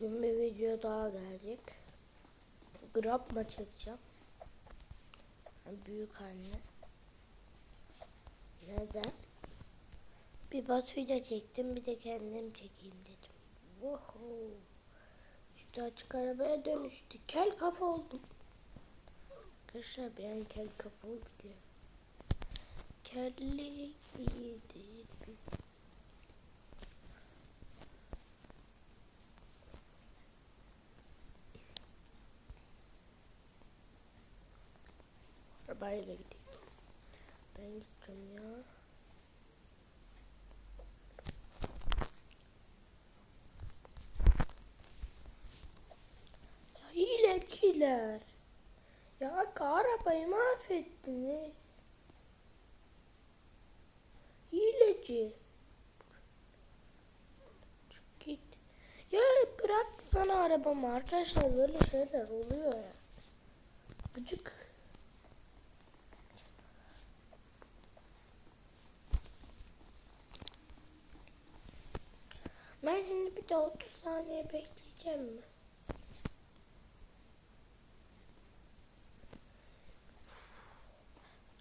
Bugün bir video daha gelecek. Grabma çekeceğim. Büyük anne. Neden? Bir Batu'yla çektim bir de kendim çekeyim dedim. Oho. Üstü açık arabaya dönüştü. Kel kafa oldum. Arkadaşlar ben kel kafa olduk ya. Kellik iyidir biz. Arabayla gidelim. Ben gideceğim ya. Ya hileciler. Ya Hakkı arabayı mahvettiniz. Hileci. Çık git. Ya bırak sana arabamı arkadaşlar böyle şeyler oluyor ya. Gıcık. Ben şimdi bir de 30 saniye bekleyeceğim mi?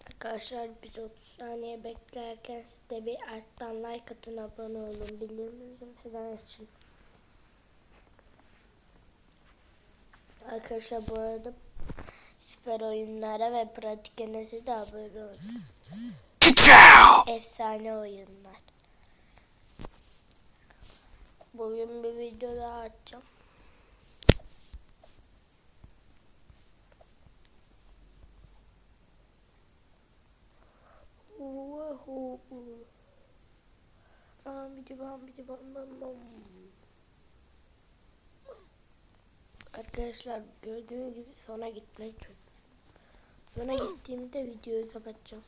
Arkadaşlar biz 30 saniye beklerken siz de bir alttan like atın abone olun bildirimleri falan için. Arkadaşlar bu arada süper oyunlara ve pratik de abone olun. Efsane oyunlar. Bugün bir video daha atacağım. Woohoo. Bam bidi bam bidi bam bam bam. Arkadaşlar gördüğünüz gibi sona gitmek çok. Sona gittiğimde videoyu kapatacağım.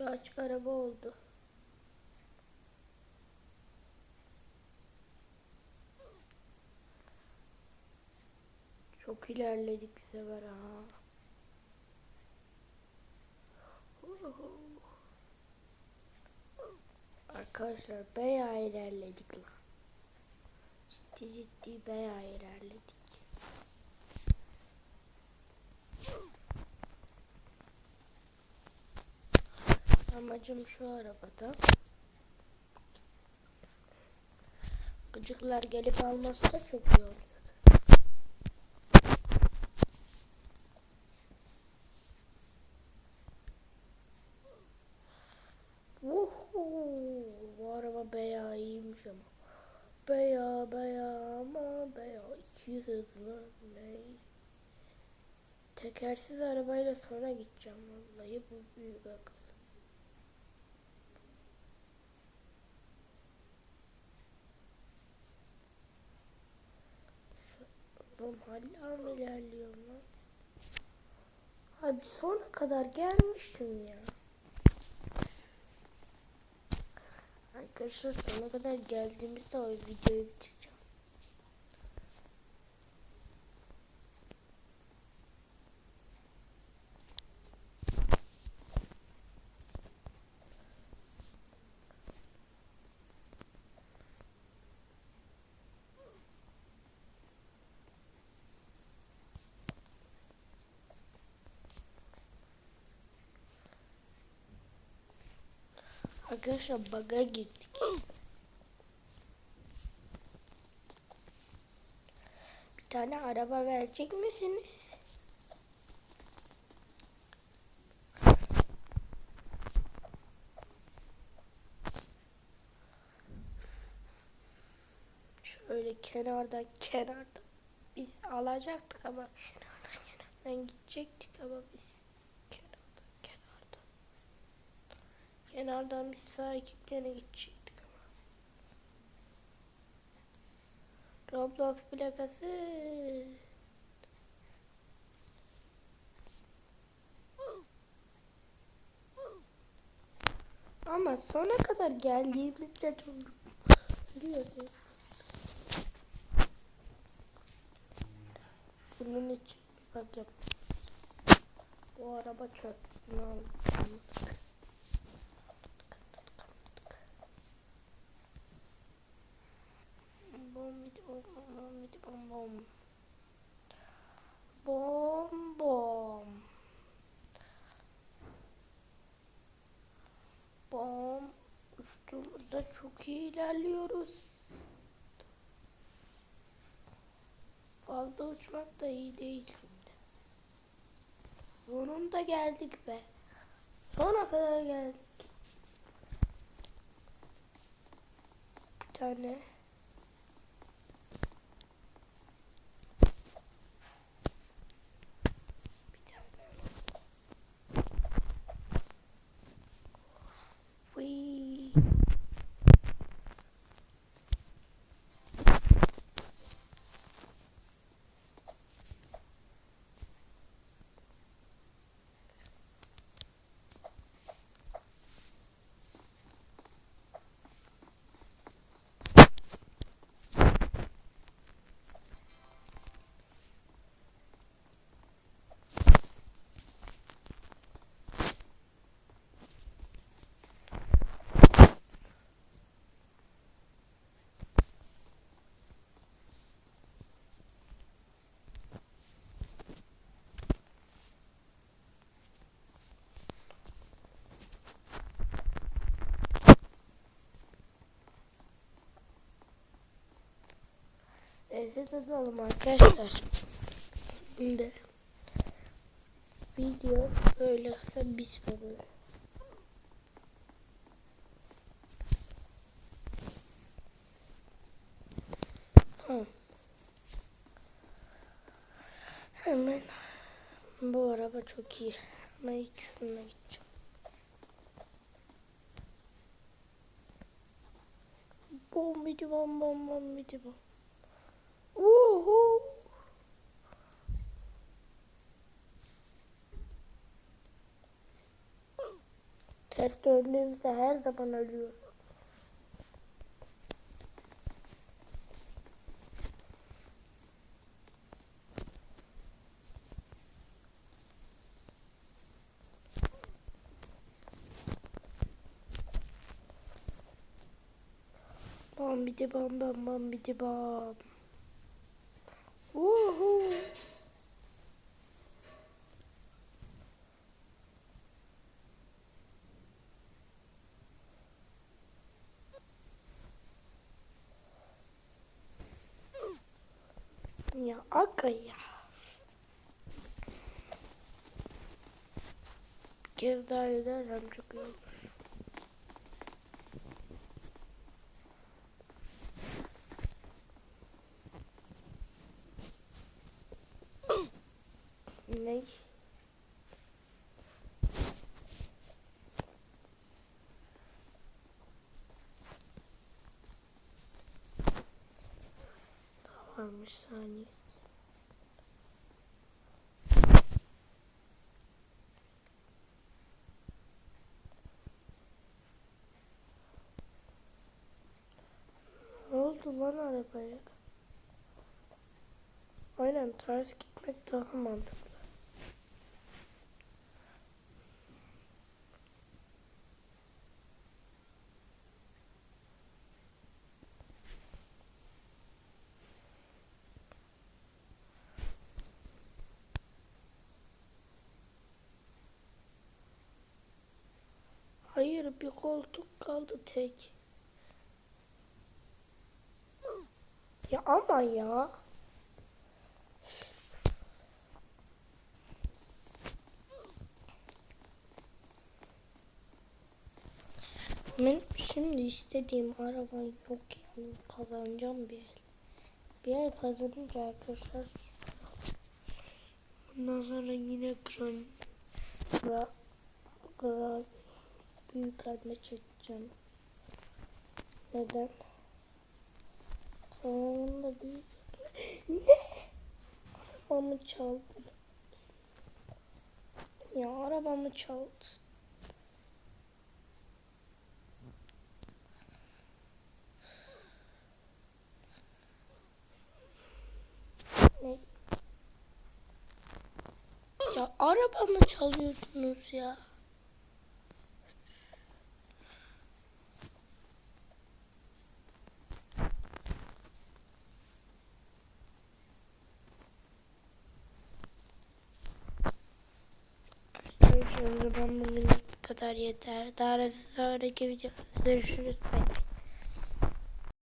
Üstü açık araba oldu. Çok ilerledik bu sefer ha. Arkadaşlar bayağı ilerledik lan. Ciddi ciddi bayağı ilerledik. Amacım şu arabada. Gıcıklar gelip almazsa çok iyi olur. Vuhuu. Bu araba bayağı iyiymiş ama. Bayağı ama bayağı 200 hızlı ne? Tekersiz arabayla sonra gideceğim vallahi bu büyük akıl. Oğlum hala mı ilerliyorum lan? Abi sona kadar gelmiştim ya. Arkadaşlar sona kadar geldiğimizde o videoyu bitireceğim. Arkadaşlar baga girdik. Bir tane araba verecek misiniz? Şöyle kenardan kenardan biz alacaktık ama kenardan kenardan gidecektik ama biz kenardan kenardan kenardan biz sağ ekiplere gidecektik ama Roblox plakası Ama sona kadar geldiğimizde çok biliyorsun. Bunun için bir bakayım. Bu araba çöp. Bunu aldık. Bom bidi bom bom bom bidi bom bom. Bom bom. Bom. Üstümüzde çok iyi ilerliyoruz. Fazla uçmak da iyi değil şimdi. Sonunda geldik be. Sona kadar geldik. Bir tane bir tane Fıy. Reset atalım arkadaşlar. Şimdi video böyle kısa bitmedi. Tamam. Hemen bu araba çok iyi. Ama ilk şununla gideceğim. Bom bidi bom bom bom bidi bom. Ters döndüğümüzde her zaman ölüyor. Bam bidi bam bam bam bidi bam. Ya aga ya. Bir kez daha edersem çok iyi olur. Ne? Daha varmış saniye. Ne oldu lan arabaya? Aynen ters gitmek daha mantıklı. Hayır bir koltuk kaldı tek. Ya ama ya. Benim şimdi istediğim araba yok yani kazanacağım bir el. Bir el kazanınca arkadaşlar bundan sonra yine Gran Gra, Gra büyük anne çekeceğim. Neden? Kanalımda büyük Ne? Arabamı çaldı. Ya arabamı çaldı. Ne? arabamı çalıyorsunuz ya? Arkadaşlar o zaman bugün bu kadar yeter. Daha sonraki videoda görüşürüz. Bye.